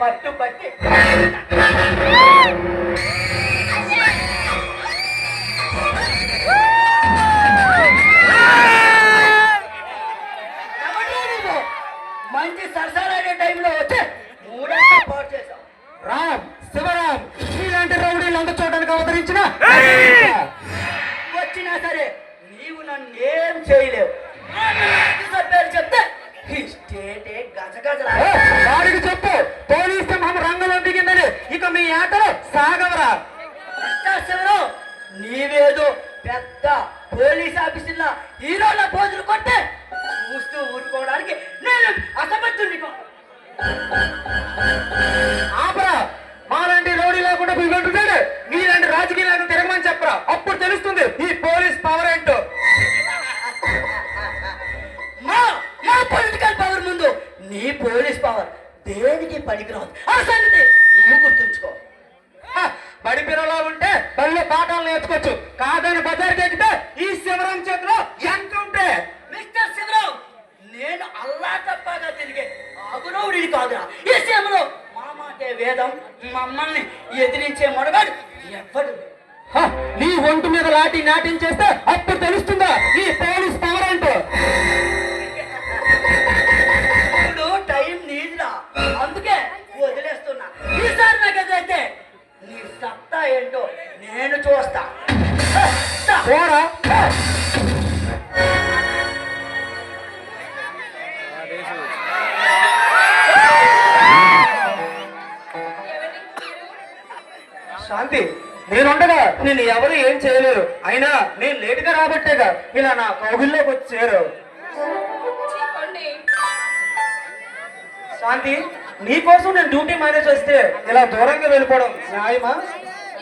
పట్టు పట్టి? మంచి సరసాలాడే టైంలో వచ్చే మూడంతా పాటు చేసావు రామ్ శివరామ్ ఇలాంటి రౌడీలు అంత చూడడానికి అవతరించిన? వచ్చినా సరే నీవు నన్ను ఏం చేయలేవు చెప్తే స్టేటే గజగజలా పెద్ద పోలీస్ ఆఫీసుల్లో హీరోల పోజులు కొట్టే చూస్తూ ఊరుకోవడానికి నేను అసమర్థుని ఆపరా. మాలాంటి రౌడీ లేకుండా వెళ్తుంటాడు మీలాంటి రాజకీయ నాయకులు తిరగమని చెప్పరా. అప్పుడు తెలుస్తుంది ఈ పోలీస్ పవర్ ఏంటో. మా మా పొలిటికల్ పవర్ ముందు నీ పోలీస్ పవర్ దేనికి పనికిరాదు? ఆ సంగతి నువ్వు గుర్తుంచుకో. హ, బడి పిల్లలో ఉంటే బడిలో పాఠాలు నేర్చుకోవచ్చు. కాదని బజార్కి ఎక్కితే ఈ శివరాం చేతిలో ఎంత ఉంటే? మిస్టర్ శివరావు నేను అల్లా తప్పగా తిరిగే ఆగునవుడిని కాదురా. ఈ సేమలో మా మాటే వేదం మమ్మల్ని ఎదిరించే మొడగాడు ఎవ్వడు నీ ఒంటి మీద లాఠీ నాట్యం చేస్తే అప్పుడు తెలుస్తుందా? ఈ పోలీస్ పవర్ ఏంటో? ఏంటో నేను చూస్తా. పోరా. శాంతి నేనుండగా నేను ఎవరు ఏం చేయలేరు. అయినా నేను లేటుగా రాబట్టేగా ఇలా నా కౌగిల్లోకి చెప్పండి శాంతి నీకోసం నేను డ్యూటీ మేనేజ్ వస్తే ఇలా దూరంగా వెళ్ళిపోవడం న్యాయమా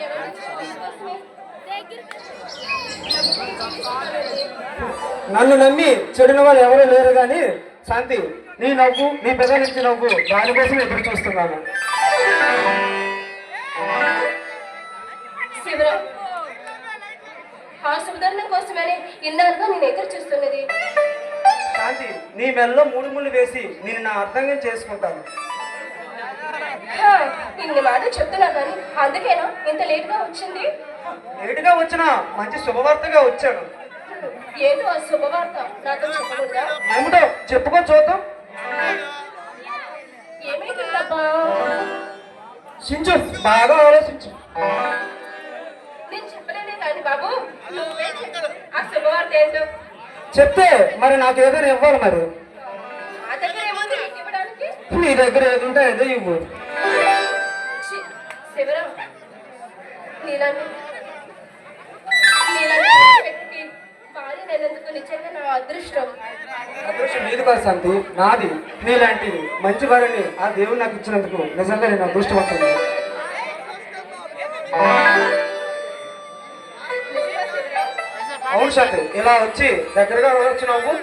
ఎవరి కోసమే నన్ను నమ్మి చెడిన వాళ్ళు ఎవరు లేరు కానీ శాంతి నీ నవ్వు నీ పెద్ద నుంచి నవ్వు దానికోసం ఎదురు చూస్తున్నాను. శివరాం ఆ సుధరణ కోసమనే ఇన్నాళ్ళుగా నేను ఎదురు చూస్తున్నది. శాంతి నీ మెల్లో మూడు ముళ్ళు వేసి నేను నా అర్థంగా చేసుకుంటాను. ఇన్ని మాటలు చెప్తున్నా కానీ అందుకేనా ఇంత లేట్గా వచ్చింది? లేటుగా వచ్చిన మంచి శుభవార్తగా వచ్చాను ఏంటో ఆ శుభవార్త? నాతో చెప్పకూడదా ఏమిటో చెప్పుకొని చూద్దాం. ఏమైతుందబ్బా బాగా ఆలోచించు. నేను చెప్పలేనే కానీ బాబు నువ్వే చెప్పు. ఆ శుభవార్త ఏంటో? చెప్తే మరి నాకు ఏదైనా ఇవ్వాలి మరి. దగ్గర ఏముంది నీకు ఇవ్వడానికి? నీ దగ్గర ఏది ఉంటే అదే ఇవ్వు. శివరాం. నీలాంటి నీలాంటి వ్యక్తికి భార్య నేనందుకు నిజంగా నా అదృష్టం. అదృష్టం నీది కాదు శాంతి నాది నీలాంటిది. మంచి వారిని ఆ దేవుడు నాకు ఇచ్చినందుకు నిజంగా నేను శివరాం. అవును శాంతి ఇలా వచ్చి దగ్గరగా వచ్చి నవ్వు?